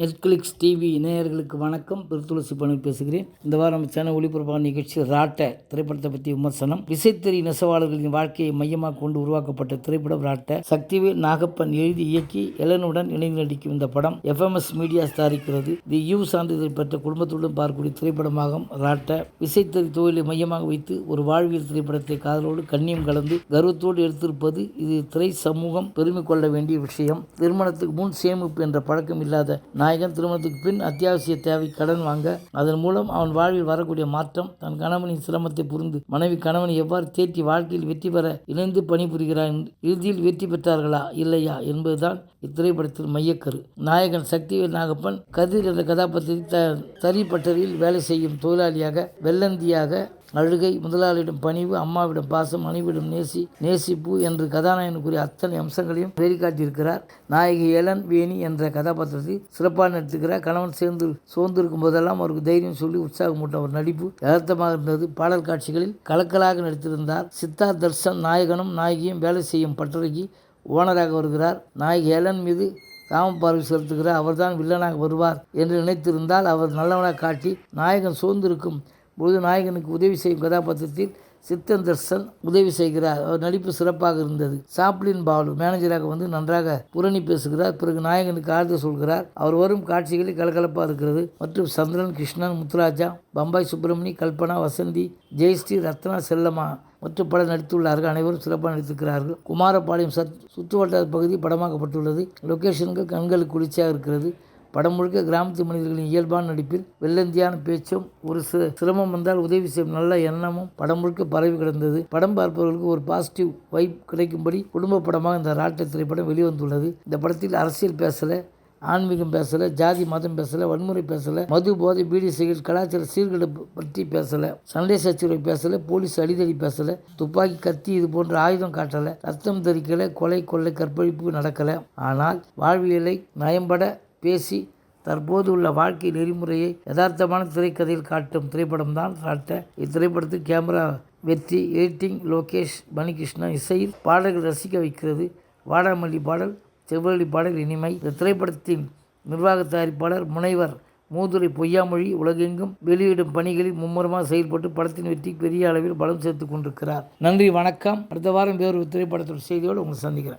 Netflix TV இணையர்களுக்கு வணக்கம். பெருத்துளசி பண்ணி பேசுகிறேன். இந்த வாரம் நம்ம சேனல் ஒளிபரப்பான நிகழ்ச்சி ராட்ட திரைப்படத்தை பற்றி விமர்சனம். விசைத்தறி நெசவாளர்களின் வாழ்க்கையை மையமாக கொண்டு உருவாக்கப்பட்ட திரைப்படம் ராட்ட சக்திவேல் நாகப்பன் எழுதி இயக்கி எலனுடன் இணைந்து நடிக்கும் இந்த படம் எஃப்எம்எஸ் மீடியா தயாரிக்கிறது தி யூ சான்றிதழ் பெற்ற குடும்பத்துடன் பார்க்கக்கூடிய திரைப்படமாகும் ராட்ட. விசைத்தறி தொழிலை மையமாக வைத்து ஒரு வாழ்வியல் திரைப்படத்தை காதலோடு கண்ணியம் கலந்து கர்வத்தோடு எடுத்திருப்பது இது திரை சமூகம் பெருமை கொள்ள வேண்டிய விஷயம். திருமணத்துக்கு முன் சேமிப்பு என்ற பழக்கம் இல்லாத நாயகன் திருமணத்துக்கு பின் அத்தியாவசிய தேவை கடன் வாங்க அதன் மூலம் அவன் வாழ்வில் வரக்கூடிய மாற்றம் தன் கணவனின் சிரமத்தை புரிந்து மனைவி கணவனை எவ்வாறு தேற்றி வாழ்க்கையில் வெற்றி பெற இணைந்து பணிபுரிகிறார் என்று இறுதியில் வெற்றி பெற்றார்களா இல்லையா என்பதுதான் இத்திரைப்படத்தில் மையக்கரு. நாயகன் சக்திவேல் நாகப்பன் கதிர் என்ற கதாபாத்திரத்தில் த தறி பட்டறையில் வேலை செய்யும் தொழிலாளியாக வெள்ளந்தியாக அழுகை முதலாளியிடம் பணிவு அம்மாவிடம் பாசம் மனைவிடம் நேசி நேசிப்பு என்று கதாநாயகனுக்குரிய அத்தனை அம்சங்களையும் வெளிக்காட்டியிருக்கிறார். நாயகி எலன் வேணி என்ற கதாபாத்திரத்தில் சிறப்பாக நடித்திருக்கிறார். கணவன் சேர்ந்து சோர்ந்திருக்கும் போதெல்லாம் அவருக்கு தைரியம் சொல்லி உற்சாகமூட்டும் ஒரு நடிப்பு. யதார்த்தமாக இருந்தது பாடல் காட்சிகளில் கலக்கலாக நடித்திருந்தார். சித்தா தர்ஷன் நாயகனும் நாயகியும் வேலை செய்யும் பட்டறைக்கு ஓனராக வருகிறார். நாயகி எலன் மீது ராமபார்வை செலுத்துகிறார். அவர்தான் வில்லனாக வருவார் என்று நினைத்திருந்தால் அவர் நல்லவனாக காட்டி நாயகன் சோர்ந்திருக்கும் பொழுது நாயகனுக்கு உதவி செய்யும் கதாபாத்திரத்தில் சித்தன் தர்சன் உதவி செய்கிறார். அவர் நடிப்பு சிறப்பாக இருந்தது. சாப்ளின் பாலு மேனேஜராக வந்து நன்றாக புரணி பேசுகிறார். பிறகு நாயகனுக்கு ஆறுதல் சொல்கிறார். அவர் வரும் காட்சிகளில் கலகலப்பாக இருக்கிறது. மற்றும் சந்திரன் கிருஷ்ணன் முத்துராஜா பம்பாய் சுப்பிரமணி கல்பனா வசந்தி ஜெயஸ்ரீ ரத்னா செல்லம்மா மற்றும் பலர் நடித்துள்ளார்கள். அனைவரும் சிறப்பாக நடித்திருக்கிறார்கள். குமாரபாளையம் சத் சுற்றுவட்டார பகுதி படமாக்கப்பட்டுள்ளது. லொக்கேஷன்கள் கண்களுக்கு குளிர்ச்சியாக இருக்கிறது. படம் முழுக்க கிராமத்து மனிதர்களின் இயல்பான நடிப்பில் வெள்ளந்தியான பேச்சும் ஒரு சிரமம் வந்தால் உதவி செய்யும் நல்ல எண்ணமும் படம் முழுக்க பரவி கிடந்தது. படம் பார்ப்பவர்களுக்கு ஒரு பாசிட்டிவ் வைப் கிடைக்கும்படி குடும்ப படமாக இந்த ராட்ட திரைப்படம் வெளிவந்துள்ளது. இந்த படத்தில் அரசியல் பேசலை ஆன்மீகம் பேசலை ஜாதி மதம் பேசலை வன்முறை பேசலை மது போதை பீடி சிகரெட் கலாச்சார சீர்கெடுப்பு பற்றி பேசலை சண்டை சச்சுரை பேசலை போலீஸ் அடிதடி பேசலை துப்பாக்கி கத்தி இது போன்ற ஆயுதம் காட்டலை ரத்தம் தரிக்கலை கொலை கொள்ளை கற்பழிப்பு நடக்கலை. ஆனால் வாழ்வியலை நயம்பட பேசி தற்போது உள்ள வாழ்க்கை நெறிமுறையை யதார்த்தமான திரைக்கதையில் காட்டும் திரைப்படம் தான் காட்ட இத்திரைப்படத்தில் கேமரா வெற்றி எடிட்டிங் லோகேஷ் மணிகிருஷ்ணன் இசையில் பாடல்கள் ரசிக்க வைக்கிறது. வாடாமல்லி பாடல் செவ்வழி பாடல் இனிமை. இந்த திரைப்படத்தின் நிர்வாக தயாரிப்பாளர் முனைவர் மூதுரை பொய்யாமொழி உலகெங்கும் வெளியிடும் பணிகளில் மும்முரமாக செயல்பட்டு படத்தின் வெற்றிக்கு பெரிய அளவில் பலம் சேர்த்து கொண்டிருக்கிறார். நன்றி வணக்கம். அடுத்த வாரம் வேறு திரைப்படத்தோட செய்தியோடு உங்களை சந்திக்கிறேன்.